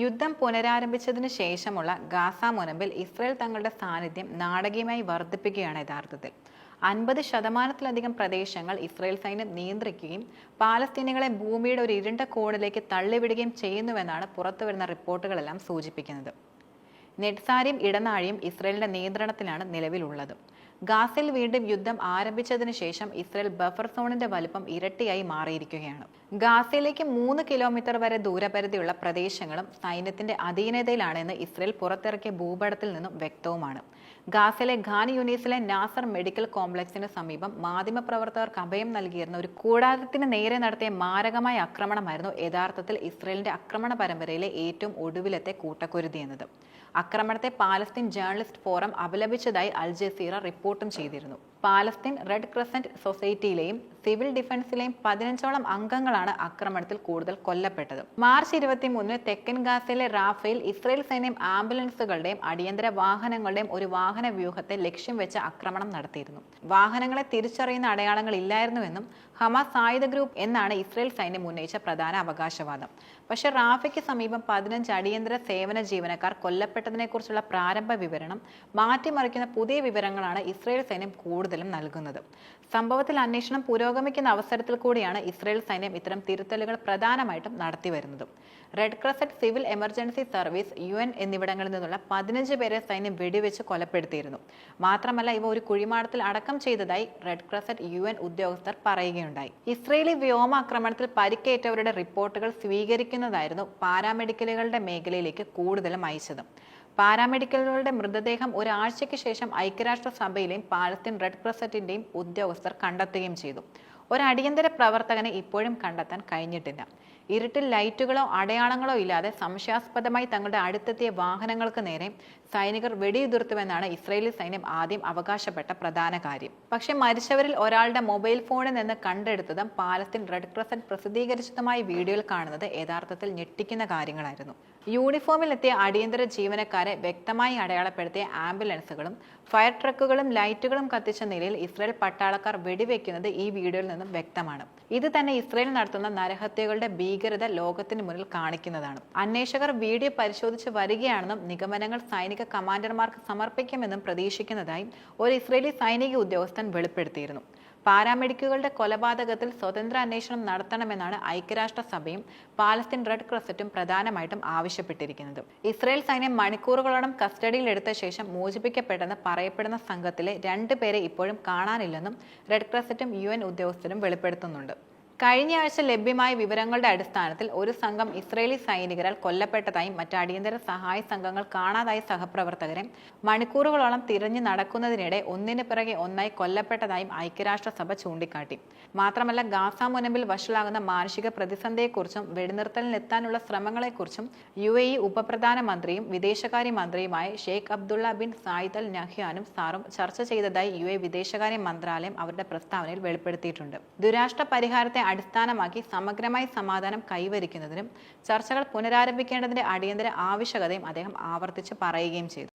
യുദ്ധം പുനരാരംഭിച്ചതിനു ശേഷമുള്ള Gaza മുനമ്പിൽ Israel തങ്ങളുടെ സാന്നിധ്യം നാടകീയമായി വർദ്ധിപ്പിക്കുകയാണ് യഥാർത്ഥത്തിൽ. അൻപത് ശതമാനത്തിലധികം പ്രദേശങ്ങൾ ഇസ്രയേൽ സൈന്യം നിയന്ത്രിക്കുകയും പാലസ്തീനികളെ ഭൂമിയുടെ ഒരു ഇരുണ്ട കോണിലേക്ക് തള്ളിവിടുകയും ചെയ്യുന്നുവെന്നാണ് പുറത്തുവരുന്ന റിപ്പോർട്ടുകളെല്ലാം സൂചിപ്പിക്കുന്നത്. നെറ്റ്സാരിയും ഇടനാഴിയും ഇസ്രയേലിന്റെ നിയന്ത്രണത്തിലാണ് നിലവിലുള്ളത്. ഗാസയിൽ വീണ്ടും യുദ്ധം ആരംഭിച്ചതിനു ശേഷം ഇസ്രയേൽ ബഫർ സോണിന്റെ വലുപ്പം ഇരട്ടിയായി മാറിയിരിക്കുകയാണ്. ഗാസയിലേക്ക് മൂന്ന് കിലോമീറ്റർ വരെ ദൂരപരിധിയുള്ള പ്രദേശങ്ങളും സൈന്യത്തിന്റെ അധീനതയിലാണെന്ന് ഇസ്രയേൽ പുറത്തിറക്കിയ ഭൂപടത്തിൽ നിന്നും വ്യക്തവുമാണ്. ഗാസയിലെ ഖാൻ യൂണീസിലെ നാസർ മെഡിക്കൽ കോംപ്ലക്സിന് സമീപം മാധ്യമപ്രവർത്തകർക്ക് അഭയം നൽകിയിരുന്ന ഒരു കൂടാരത്തിന് നേരെ നടത്തിയ മാരകമായ ആക്രമണമായിരുന്നു യഥാർത്ഥത്തിൽ ഇസ്രയേലിന്റെ ആക്രമണ പരമ്പരയിലെ ഏറ്റവും ഒടുവിലത്തെ കൂട്ടക്കുരുതി എന്നത്. ആക്രമണത്തെ പാലസ്തീൻ ജേർണലിസ്റ്റ് ഫോറം അപലപിച്ചതായി അൽ ജസീറ റിപ്പോർട്ടും ചെയ്തിരുന്നു. പാലസ്തീൻ റെഡ് ക്രസന്റ് സൊസൈറ്റിയിലെയും സിവിൽ ഡിഫൻസിലെയും പതിനഞ്ചോളം അംഗങ്ങളാണ് ആക്രമണത്തിൽ കൂടുതൽ കൊല്ലപ്പെട്ടത്. മാർച്ച് ഇരുപത്തി മൂന്നിന് തെക്കൻ ഗാസയിലെ റാഫേൽ ഇസ്രയേൽ സൈന്യം ആംബുലൻസുകളുടെയും അടിയന്തര വാഹനങ്ങളുടെയും ഒരു വാഹന വ്യൂഹത്തെ ലക്ഷ്യം വെച്ച് ആക്രമണം നടത്തിയിരുന്നു. വാഹനങ്ങളെ തിരിച്ചറിയുന്ന അടയാളങ്ങൾ ഇല്ലായിരുന്നുവെന്നും ഹമാസ് ആയുധ ഗ്രൂപ്പ് എന്നാണ് ഇസ്രയേൽ സൈന്യം ഉന്നയിച്ച പ്രധാന അവകാശവാദം. പക്ഷേ റാഫയ്ക്ക് സമീപം പതിനഞ്ച് അടിയന്തര സേവന ജീവനക്കാർ കൊല്ലപ്പെട്ടതിനെക്കുറിച്ചുള്ള പ്രാരംഭ വിവരണം മാറ്റിമറിക്കുന്ന പുതിയ വിവരങ്ങളാണ് ഇസ്രയേൽ സൈന്യം കൂടുതലും നൽകുന്നത്. സംഭവത്തിൽ അന്വേഷണം പുരോഗമിക്കുന്ന അവസരത്തിൽ കൂടിയാണ് ഇസ്രയേൽ സൈന്യം ഇത്തരം തിരുത്തലുകൾ പ്രധാനമായിട്ടും നടത്തിവരുന്നത് Red Crescent civil emergency service U N എന്നിവിടങ്ങളിൽ നിന്നുള്ള പതിനഞ്ച് പേരെ സൈന്യം വെടിവെച്ച് കൊലപ്പെടുത്തിയിരുന്നു. മാത്രമല്ല ഇവ ഒരു കുഴിമാടത്തിൽ അടക്കം ചെയ്തതായി റെഡ് ക്രസറ്റ് യു എൻ ഉദ്യോഗസ്ഥർ പറയുകയുണ്ടായി. ഇസ്രയേലി വ്യോമാക്രമണത്തിൽ പരിക്കേറ്റവരുടെ റിപ്പോർട്ടുകൾ സ്വീകരിക്കുന്നതായിരുന്നു പാരാമെഡിക്കലുകളുടെ മേഖലയിലേക്ക് കൂടുതലും അയച്ചത്. പാരാമെഡിക്കലുകളുടെ മൃതദേഹം ഒരാഴ്ചയ്ക്ക് ശേഷം ഐക്യരാഷ്ട്രസഭയിലെയും പാലസ്തീൻ റെഡ് ക്രസറ്റിന്റെയും ഉദ്യോഗസ്ഥർ കണ്ടെത്തുകയും ചെയ്തു. ഒരു അടിയന്തര പ്രവർത്തകനെ ഇപ്പോഴും കണ്ടെത്താൻ കഴിഞ്ഞിട്ടില്ല. ഇരുട്ടിൽ ലൈറ്റുകളോ അടയാളങ്ങളോ ഇല്ലാതെ സംശയാസ്പദമായി തങ്ങളുടെ അടുത്തെത്തിയ വാഹനങ്ങൾക്ക് നേരെ സൈനികർ വെടിയുതിർത്തുവെന്നാണ് ഇസ്രയേലി സൈന്യം ആദ്യം അവകാശപ്പെട്ട പ്രധാന കാര്യം. പക്ഷെ മരിച്ചവരിൽ ഒരാളുടെ മൊബൈൽ ഫോണിൽ നിന്ന് കണ്ടെടുത്തതും പാലസ്തീൻ റെഡ് ക്രസന്റ് പ്രസിദ്ധീകരിച്ചതുമായ വീഡിയോയിൽ കാണുന്നത് യഥാർത്ഥത്തിൽ ഞെട്ടിക്കുന്ന കാര്യങ്ങളായിരുന്നു. യൂണിഫോമിലെത്തിയ അടിയന്തര ജീവനക്കാരെ വ്യക്തമായി അടയാളപ്പെടുത്തിയ ആംബുലൻസുകളും ഫയർ ട്രക്കുകളും ലൈറ്റുകളും കത്തിച്ച നിലയിൽ ഇസ്രയേൽ പട്ടാളക്കാർ വെടിവെക്കുന്നത് ഈ വീഡിയോയിൽ നിന്നും വ്യക്തമാണ്. ഇത് തന്നെ ഇസ്രയേൽ നടത്തുന്ന നരഹത്യകളുടെ ഭീകരത ലോകത്തിന് മുന്നിൽ കാണിക്കുന്നതാണ്. അന്വേഷകർ വീഡിയോ പരിശോധിച്ച് വരികയാണെന്നും നിഗമനങ്ങൾ സൈനിക കമാൻഡർമാർക്ക് സമർപ്പിക്കുമെന്നും പ്രതീക്ഷിക്കുന്നതായി ഒരു ഇസ്രയേലി സൈനിക ഉദ്യോഗസ്ഥൻ വെളിപ്പെടുത്തിയിരുന്നു. പാരാമെഡിക്കുകളുടെ കൊലപാതകത്തിൽ സ്വതന്ത്ര അന്വേഷണം നടത്തണമെന്നാണ് ഐക്യരാഷ്ട്രസഭയും പാലസ്തീൻ റെഡ് ക്രോസറ്റും പ്രധാനമായിട്ടും ആവശ്യപ്പെട്ടിരിക്കുന്നത്. ഇസ്രയേൽ സൈന്യം മണിക്കൂറുകളോളം കസ്റ്റഡിയിലെടുത്ത ശേഷം മോചിപ്പിക്കപ്പെട്ടെന്ന് പറയപ്പെടുന്ന സംഘത്തിലെ രണ്ടുപേരെ ഇപ്പോഴും കാണാനില്ലെന്നും റെഡ് ക്രോസറ്റും യു ഉദ്യോഗസ്ഥരും വെളിപ്പെടുത്തുന്നുണ്ട്. കഴിഞ്ഞ ആഴ്ച ലഭ്യമായ വിവരങ്ങളുടെ അടിസ്ഥാനത്തിൽ ഒരു സംഘം ഇസ്രയേലി സൈനികരാൽ കൊല്ലപ്പെട്ടതായും മറ്റ് അടിയന്തര സഹായ സംഘങ്ങൾ കാണാതായ സഹപ്രവർത്തകരെ മണിക്കൂറുകളോളം തിരഞ്ഞു നടക്കുന്നതിനിടെ ഒന്നിനു പിറകെ ഒന്നായി കൊല്ലപ്പെട്ടതായും ഐക്യരാഷ്ട്രസഭ ചൂണ്ടിക്കാട്ടി. മാത്രമല്ല ഗാസ മുനമ്പിൽ വഷളാകുന്ന മാനുഷിക പ്രതിസന്ധിയെക്കുറിച്ചും വെടിനിർത്തലിനെത്താനുള്ള ശ്രമങ്ങളെക്കുറിച്ചും യു എ ഇ ഉപപ്രധാനമന്ത്രിയും വിദേശകാര്യമന്ത്രിയുമായ Sheikh Abdullah bin Zayed Al നഹ്യാനും സാറും ചർച്ച ചെയ്തതായി യു എ വിദേശകാര്യ മന്ത്രാലയം അവരുടെ പ്രസ്താവനയിൽ വെളിപ്പെടുത്തിയിട്ടുണ്ട്. ദുരാഷ്ട്ര പരിഹാരത്തെ അടിസ്ഥാനമാക്കി സമഗ്രമായി സമാധാനം കൈവരിക്കുന്നതിനും ചർച്ചകൾ പുനരാരംഭിക്കേണ്ടതിന്റെ അടിയന്തര ആവശ്യകതയും അദ്ദേഹം ആവർത്തിച്ച് പറയുകയും ചെയ്തു.